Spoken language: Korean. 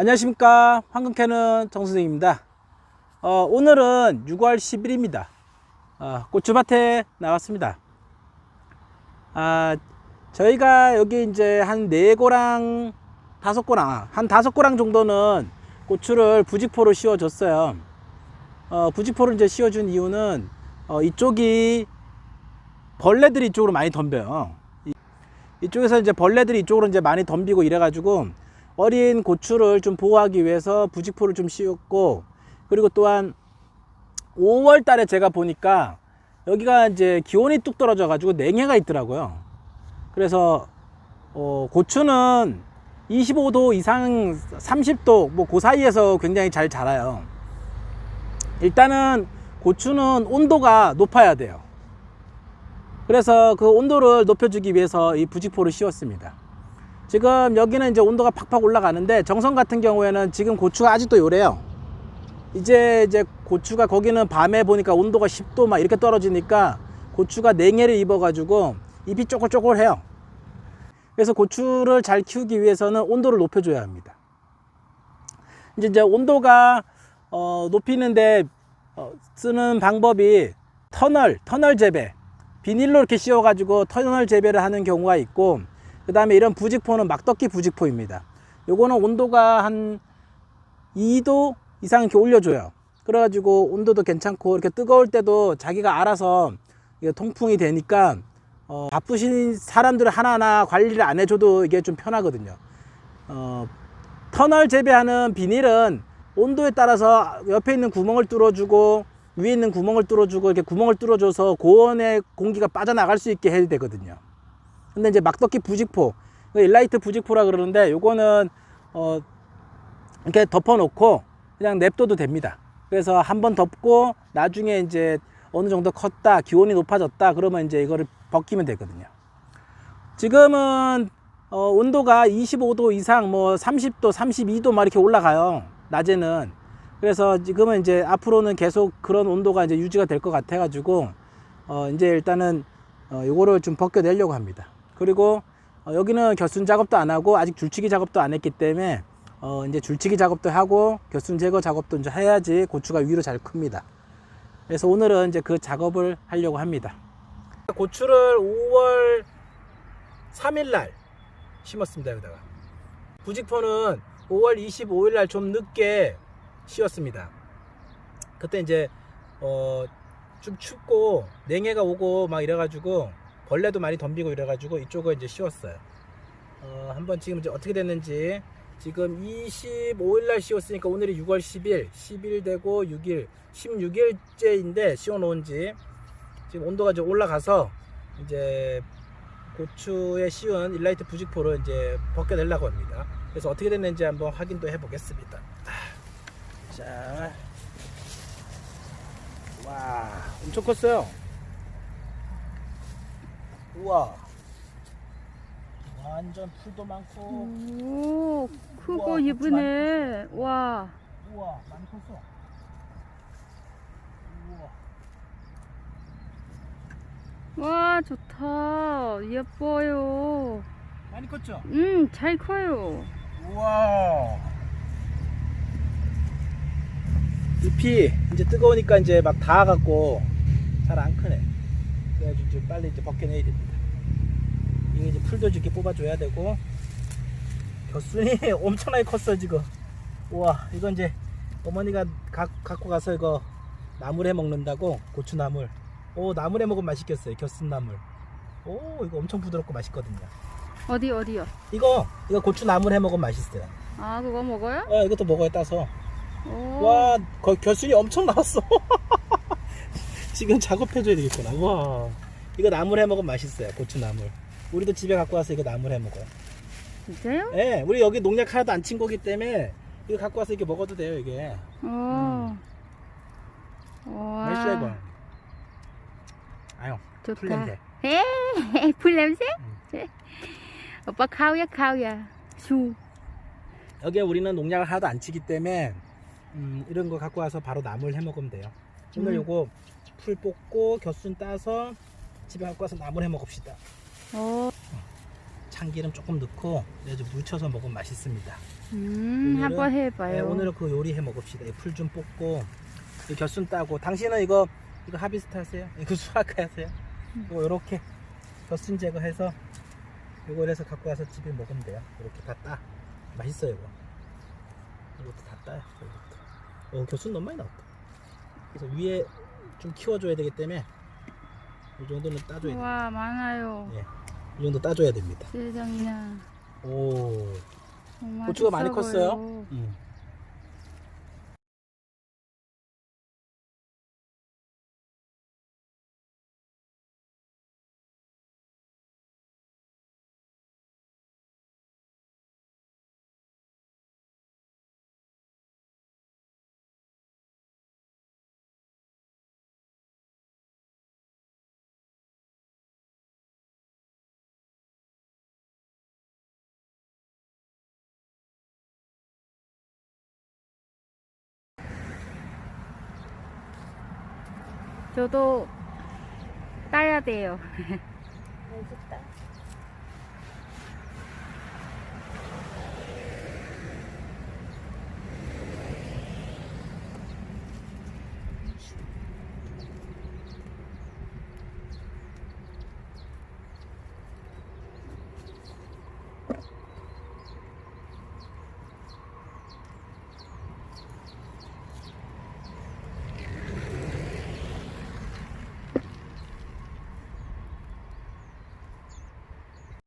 안녕하십니까. 황금캐는 정선생입니다. 어, 오늘은 6월 10일입니다. 어, 고추밭에 나왔습니다. 아, 저희가 여기 이제 한 4고랑 5고랑 한 5고랑 정도는 고추를 부직포로 씌워 줬어요. 어, 부직포를 이제 씌워 준 이유는 어, 이쪽이 벌레들이 이쪽으로 많이 덤벼요. 이- 이쪽에서 이제 벌레들이 이쪽으로 이제 많이 덤비고 이래 가지고 어린 고추를 좀 보호하기 위해서 부직포를 좀 씌웠고 그리고 또한 5월 달에 제가 보니까 여기가 이제 기온이 뚝 떨어져 가지고 냉해가 있더라고요. 그래서 어, 고추는 25도 이상 30도 뭐 그 사이에서 굉장히 잘 자라요. 일단은 고추는 온도가 높아야 돼요. 그래서 그 온도를 높여주기 위해서 이 부직포를 씌웠습니다. 지금 여기는 이제 온도가 팍팍 올라가는데 정선 같은 경우에는 지금 고추가 아직도 요래요. 이제 이제 고추가 거기는 밤에 보니까 온도가 10도 막 이렇게 떨어지니까 고추가 냉해를 입어 가지고 잎이 쪼글쪼글해요. 그래서 고추를 잘 키우기 위해서는 온도를 높여줘야 합니다. 이제 이제 온도가 어, 높이는데 어, 쓰는 방법이 터널 터널 재배 비닐로 이렇게 씌워 가지고 터널 재배를 하는 경우가 있고 그 다음에 이런 부직포는 막덕기 부직포입니다. 요거는 온도가 한 2도 이상 이렇게 올려줘요. 그래가지고 온도도 괜찮고 이렇게 뜨거울 때도 자기가 알아서 이게 통풍이 되니까 어, 바쁘신 사람들 하나하나 관리를 안 해줘도 이게 좀 편하거든요. 어, 터널 재배하는 비닐은 온도에 따라서 옆에 있는 구멍을 뚫어주고 위에 있는 구멍을 뚫어주고 이렇게 구멍을 뚫어줘서 고온의 공기가 빠져나갈 수 있게 해야 되거든요. 근데 이제 막덕기 부직포, 이거 일라이트 부직포라 그러는데 요거는 어 이렇게 덮어 놓고 그냥 냅둬도 됩니다. 그래서 한 번 덮고 나중에 이제 어느 정도 컸다, 기온이 높아졌다 그러면 이제 이거를 벗기면 되거든요. 지금은 어, 온도가 25도 이상 뭐 30도, 32도 막 이렇게 올라가요. 낮에는. 그래서 지금은 이제 앞으로는 계속 그런 온도가 이제 유지가 될 것 같아 가지고 어, 이제 일단은 어, 요거를 좀 벗겨내려고 합니다. 그리고 어, 여기는 겨순 작업도 안 하고 아직 줄치기 작업도 안 했기 때문에 어, 이제 줄치기 작업도 하고 겨순 제거 작업도 이제 해야지 고추가 위로 잘 큽니다. 그래서 오늘은 이제 그 작업을 하려고 합니다. 고추를 5월 3일 날 심었습니다. 여기다가 부직포는 5월 25일 날 좀 늦게 씌웠습니다. 그때 이제 어, 좀 춥고 냉해가 오고 막 이래가지고 벌레도 많이 덤비고 이래가지고 이쪽을 이제 씌웠어요. 어, 한번 지금 이제 어떻게 됐는지 지금 25일 날 씌웠으니까 오늘이 6월 10일, 10일 되고 6일, 16일째인데 씌워놓은 지 지금 온도가 이제 올라가서 이제 고추에 씌운 일라이트 부직포를 이제 벗겨내려고 합니다. 그래서 어떻게 됐는지 한번 확인도 해보겠습니다. 자, 와, 엄청 컸어요. 우와, 완전 풀도 많고, 오, 크고 우와, 예쁘네. 와, 우와, 많이 컸어. 우와, 와, 좋다. 예뻐요. 많이 컸죠? 음, 잘 커요. 우와. 잎이 이제 뜨거우니까 이제 막 닿아갖고 잘 안 크네. 그래가지고 이제 빨리 이제 벗겨내야 됩니다. 이게 이제 풀도 이렇게 뽑아줘야 되고 겨순이 엄청나게 컸어 지금. 우와 이거 이제 어머니가 가, 갖고 가서 이거 나물 해 먹는다고 고추 나물. 오 나물 해 먹으면 맛있겠어요 겨순 나물. 오 이거 엄청 부드럽고 맛있거든요. 어디, 어디요? 이거 이거 고추 나물 해 먹으면 맛있어요. 아, 그거 먹어요? 어, 이것도 먹어야 따서. 오, 와, 거, 결순이 엄청 나왔어. 지금 작업해줘야 되겠구나. 와, 이거 나물 해 먹으면 맛있어요. 고추 나물. 우리도 집에 갖고 와서 이거 나물 해 먹어요. 진짜요? 예, 우리 여기 농약 하나도 안 친 거기 때문에 이거 갖고 와서 이렇게 먹어도 돼요, 이게. 오. 와, 맛있어, 이거. 아유, 좋다. 풀 냄새. 에, 풀 냄새? 네. 오빠 카우야, 카우야. 슈. 여기에 우리는 농약을 하나도 안 치기 때문에 음, 이런 거 갖고 와서 바로 나물 해 먹으면 돼요. 오늘 음. 요거 풀 뽑고 겨순 따서 집에 갖고 와서 나물 해 먹읍시다. 오, 참기름 조금 넣고 이제 무쳐서 먹으면 맛있습니다. 음, 오늘은- 한번 네, 해봐요. 오늘은 그 요리 해 먹읍시다. 풀 좀 뽑고 이 겨순 따고 당신은 이거 이거 하비스트 하세요? 이거 수확 하세요? 음. 이거 이렇게 겨순 제거해서 이거 이래서 갖고 와서 집에 먹으면 돼요. 이렇게 다 따. 맛있어요 이거. 이것도 다 따요. 이것도. 어 겨순 너무 많이 나왔다. 그래서 위에 좀 키워줘야 되기 때문에 이 정도는 따줘야 돼요. 와, 많아요. 예. 이 정도 따줘야 됩니다. 세상이나. 오. 정말 고추가 많이 컸어요? 보여요. 음. 저도 따야 돼요.